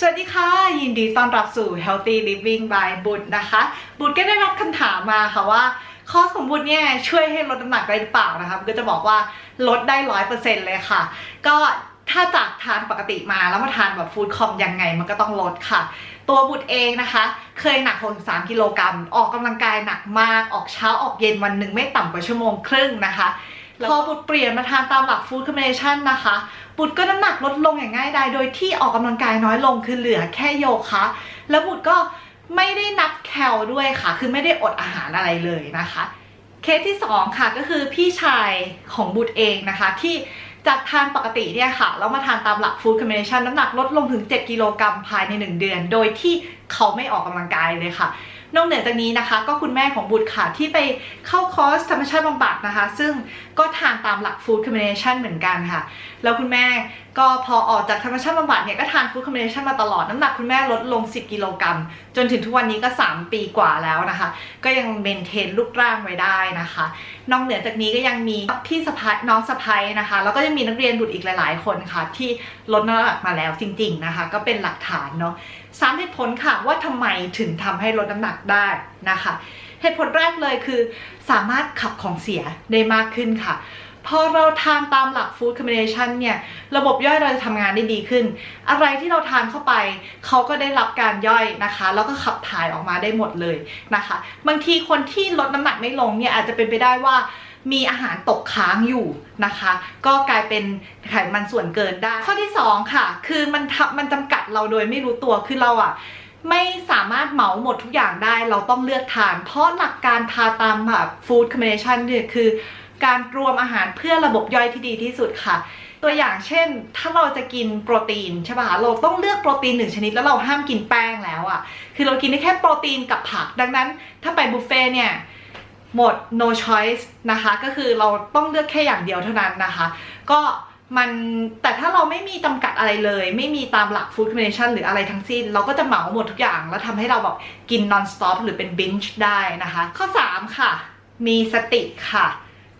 สวัสดีค่ะ ยินดีต้อนรับสู่ Healthy Living by บุญนะคะ บุญก็ได้รับคำถามมาค่ะว่า คอสของบุญเนี่ยช่วยให้ลดน้ำหนักได้หรือเปล่านะคะก็จะบอกว่าลดได้ร้อยเปอร์เซ็นต์เลยค่ะ ก็ถ้าจากทานปกติมาแล้วมาทานแบบฟู้ดคอมยังไงมันก็ต้องลดค่ะ ตัวบุตรเองนะคะ เคยหนัก63กิโลกรัมออกกำลังกายหนักมากออกเช้าออกเย็นวันหนึ่งไม่ต่ำกว่าชั่วโมงครึ่งนะคะ พอบุตรเปลี่ยนมาทานตามหลักฟู้ดคอมบิเนชันนะคะ บุตรก็น้ำหนักลดลงอย่างง่ายดายโดยที่ออกกำลังกายน้อยลงคือเหลือแค่โยคะ แล้วบุตรก็ไม่ได้นับแคลด้วยค่ะ คือไม่ได้อดอาหารอะไรเลยนะคะ เคสที่ 2 ค่ะก็คือพี่ชายของบุตรเองนะคะ ที่จากทานปกติเนี่ยค่ะแล้วมาทานตามหลักฟู้ดคอมบิเนชันน้ำหนักลดลงถึง 7 กิโลกรัมภายใน 1 เดือน โดยที่ เขาไม่ออกกำลังกายเลยค่ะ นอกเหนือจากนี้นะคะ ก็คุณแม่ของบุตรค่ะที่ไปเข้าคอร์สธรรมชาติบำบัดนะคะ ซึ่งก็ทานตามหลักฟู้ดคอมบิเนชันเหมือนกันค่ะ แล้วคุณแม่ก็พอออกจากธรรมชาติบำบัดเนี่ยก็ทานฟู้ดคอมบิเนชันมาตลอดน้ำหนักคุณแม่ลดลง 10 กิโลกรัม จนถึงทุกวันนี้ก็ 3 ปีกว่าแล้วนะคะ ก็ยังเมนเทนรูปร่างไว้ได้นะคะ นอกเหนือจากนี้ก็ยังมีพี่สะพ้ายน้องสะพ้ายนะคะ แล้วก็ยังมีนักเรียนบุตรอีกหลาย ๆ คนค่ะ ที่ลดน้ำหนักมาแล้วจริง ๆนะคะ ก็เป็นหลักฐานเนาะ สามเหตุผลค่ะว่าทำไมถึงทำให้ลดน้ำหนักได้นะคะ เหตุผลแรกเลยคือ สามารถขับของเสียได้มากขึ้นค่ะพอเราทานตามหลักฟู้ดคอมบิเนชันเนี่ยระบบย่อยเราจะทำงานได้ดีขึ้น อะไรที่เราทานเข้าไป เขาก็ได้รับการย่อยนะคะ แล้วก็ขับถ่ายออกมาได้หมดเลยนะคะ บางทีคนที่ลดน้ำหนักไม่ลงเนี่ยอาจจะเป็นไปได้ว่า มีอาหารตกค้างอยู่นะคะ ก็กลายเป็นไขมันส่วนเกินได้ ข้อที่ 2 ค่ะ คือมันทำมันจำกัดเราโดยไม่รู้ตัวคือเราอะไม่สามารถเหมาหมดทุกอย่างได้เราต้องเลือกทาน เพราะหลักการทาตามแบบฟู้ดคอมบิเนชันเนี่ยคือ การรวมอาหารเพื่อระบบย่อยที่ดีที่สุดค่ะ ตัวอย่างเช่น ถ้าเราจะกินโปรตีนใช่ป่ะเราต้องเลือกโปรตีนหนึ่งชนิดแล้วเราห้ามกินแป้งแล้วอะ่ะคือเรากินได้แค่โปรตีนกับผัก ดังนั้น ถ้าไปบุฟเฟ่เนี่ย หมด no choice นะคะ ก็คือเราต้องเลือกแค่อย่างเดียวเท่านั้นนะคะ ก็มันแต่ถ้าเราไม่มีจำกัดอะไรเลย ไม่มีตามหลัก food combination หรืออะไรทั้งสิ้น เราก็จะเหมาหมดทุกอย่าง แล้วทำให้เราแบบกิน non stop หรือเป็น binge ได้นะคะ ข้อ 3 ค่ะ มีสติค่ะ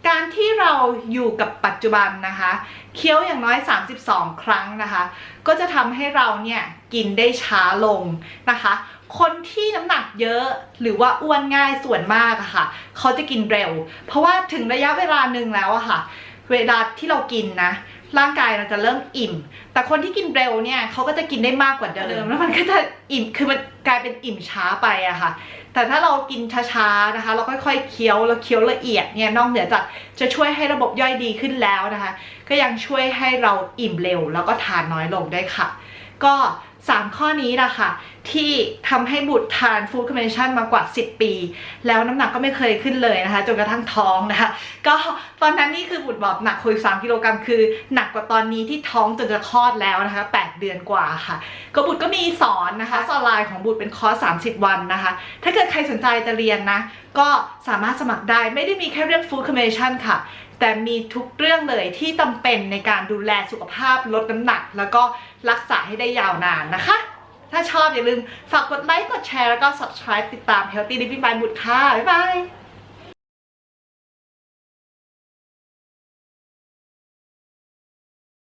การที่เราอยู่กับปัจจุบันนะคะ เคี้ยวอย่างน้อย 32 ครั้งนะคะ ก็จะทำให้เราเนี่ยกินได้ช้าลงนะคะ คนที่น้ำหนักเยอะหรือว่าอ้วนง่ายส่วนมากอะค่ะ เขาจะกินเร็ว เพราะว่าถึงระยะเวลาหนึ่งแล้วอะค่ะ เวลาที่เรากินนะ ร่างกายเราจะเริ่มอิ่ม แต่คนที่กินเร็วเนี่ยเขาก็จะกินได้มากกว่าเดิม แล้วมันก็จะอิ่มคือมันกลายเป็นอิ่มช้าไปอะค่ะ แต่ถ้าเรากินช้าๆนะคะ เราค่อยๆเคี้ยวแล้วเคี้ยวละเอียดเนี่ยนอกเหนือจากจะช่วยให้ระบบย่อยดีขึ้นแล้วนะคะ ก็ยังช่วยให้เราอิ่มเร็ว แล้วก็ทานน้อยลงได้ค่ะ ก็3 ข้อนี้ละค่ะที่ทำให้บุตรทานฟู้ดคอมบิเนชันมากว่า 10 ปี แล้วน้ำหนักก็ไม่เคยขึ้นเลยนะคะ จนกระทั่งท้องนะคะ ก็ตอนนั้นนี่คือบุตรบอกหนักคุย3กิโลกรัมคือ หนักกว่าตอนนี้ที่ท้องจนจะคลอดแล้วนะคะ 8 เดือนกว่าค่ะ ก็บุตรก็มีสอนนะคะสอนไลน์ของบุตรเป็นคอร์ส 30 วันนะคะ ถ้าเกิดใครสนใจจะเรียนนะ ก็สามารถสมัครได้ไม่ได้มีแค่เรื่องฟู้ดคอมบิเนชันค่ะแต่มีทุกเรื่องเลยที่จำเป็นในการดูแลสุขภาพลดน้ำหนัก แล้วก็รักษาให้ได้ยาวนานนะคะ ถ้าชอบอย่าลืมฝากกดไลค์ กดแชร์ แล้วก็ subscribe ติดตาม Healthy Living by บุตรค่ะ บ๊ายบาย